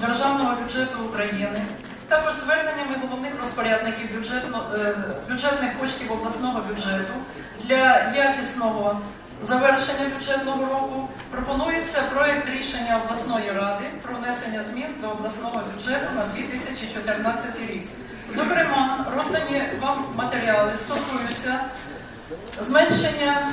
Державного бюджету України, також зверненнями головних розпорядників бюджетно- е, бюджетних коштів обласного бюджету для якісного завершення бюджетного року пропонується проект рішення обласної ради про внесення змін до обласного бюджету на 2014 рік. Зокрема, роздані вам матеріали стосуються зменшення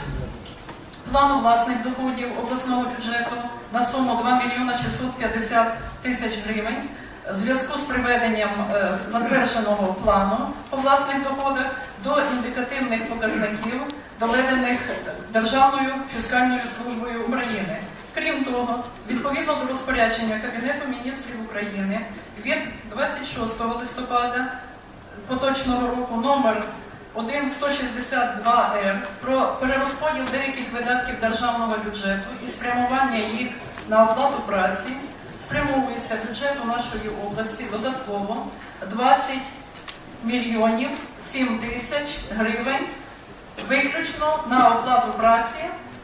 плану власних доходів обласного бюджету на суму 2 мільйона 650 тисяч гривень в зв'язку з приведенням е, затвердженого плану по власних доходах до індикативних показників, доведених Державною фіскальною службою України. Крім того, відповідно до розпорядження Кабінету міністрів України від 26 листопада поточного року номер 1162Р про перерозподіл деяких видатків державного бюджету і спрямування їх на оплату праці спрямовується бюджету нашої області додатково 20 мільйонів 7 тисяч гривень виключно на оплату праці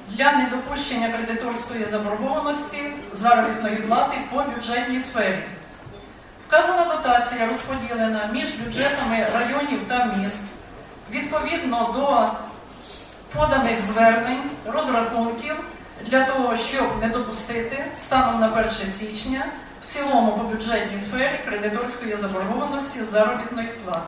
для недопущення кредиторської заборгованості заробітної плати по бюджетній сфері. Вказана дотація розподілена між бюджетами районів та міст відповідно до поданих звернень, розрахунків для того, щоб не допустити станом на 1 січня в цілому по бюджетній сфері кредиторської заборгованості заробітної плати.